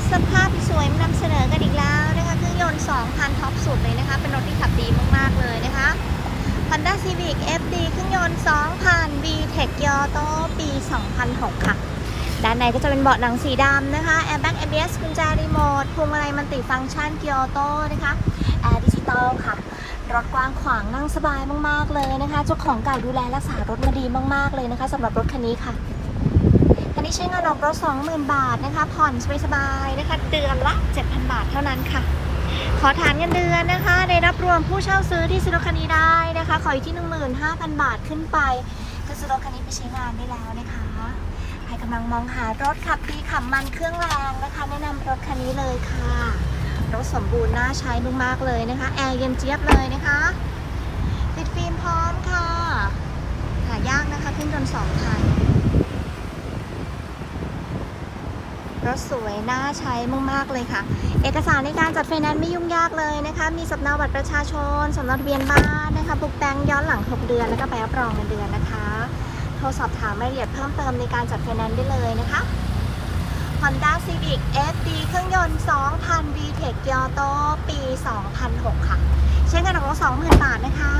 ถสภาพสวยมานำเสนอกันอีกแล้วนะคะเครื่องยนต์ 2,000 ท็อปสุดเลยนะคะ เป็นรถที่ขับดีมาก ๆ เลยนะคะ Honda Civic FD เครื่องยนต์ 2,000 VTEC Kyoto ปี 2006 ค่ะ ด้านในก็จะเป็นเบาะหนังสีดำนะคะ Airbag ABS กุญแจรีโมทพวงมาลัยมันติฟังก์ชัน Kyoto นะคะแอร์ดิจิตอลค่ะ รถกว้างขวางนั่งสบายมาก ๆ เลยนะคะ เจ้าของเก่าดูแลรักษารถมาดีมาก ๆ เลยนะคะสำหรับรถคันนี้ค่ะ คันนี้ใช้เงินออกรถ20,000 บาทนะคะ ผ่อนสบายๆนะคะ เดือนละ 7,000 บาทเท่านั้นค่ะ ขอฐานเงินเดือนนะคะ ได้รับรวมผู้เช่าซื้อที่ซื้อรถคันนี้ได้นะคะ ขออยู่ที่ 15,000 บาทขึ้นไป ก็ซื้อรถคันนี้ไปใช้งานได้แล้วนะคะใครกำลังมองหารถขับดีขับมันเครื่องแรงนะคะ แนะนำรถคันนี้เลยค่ะรถสมบูรณ์น่าใช้มากๆเลยนะคะ แอร์เย็นเจี๊ยบเลยนะคะติดฟิล์มพร้อมค่ะหายากนะคะเครื่องยนต์สองคัน รถสวยน่าใช้มากๆเลยค่ะ เอกสารในการจัดไฟแนนซ์ไม่ยุ่งยากเลยนะคะ มีสำเนาบัตรประชาชนสำเนาทะเบียนบ้านนะคะบุกแบงค์ย้อนหลัง 6 เดือน แล้วก็ไปรับรองเงินเดือนนะคะ โทรสอบถามรายละเอียดเพิ่มเติมในการจัดไฟแนนซ์ได้เลยนะคะ Honda Civic FD เครื่องยนต์2,000 VTEC Kyoto ปี 2006 ค่ะ ใช้เงินออกรถ20,000 บาทนะคะ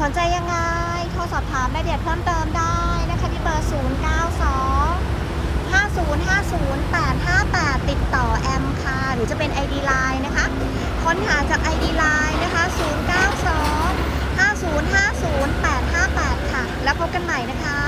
สนใจยังไง โทรสอบถามรายละเอียดเพิ่มเติมได้ นะคะที่เบอร์ 092 5050 858 ติดต่อแอมค่ะ หรือจะเป็น ID Line นะคะ ค้นหาจาก ID Line นะคะ 092 5050 858 ค่ะ แล้วพบกันใหม่นะคะ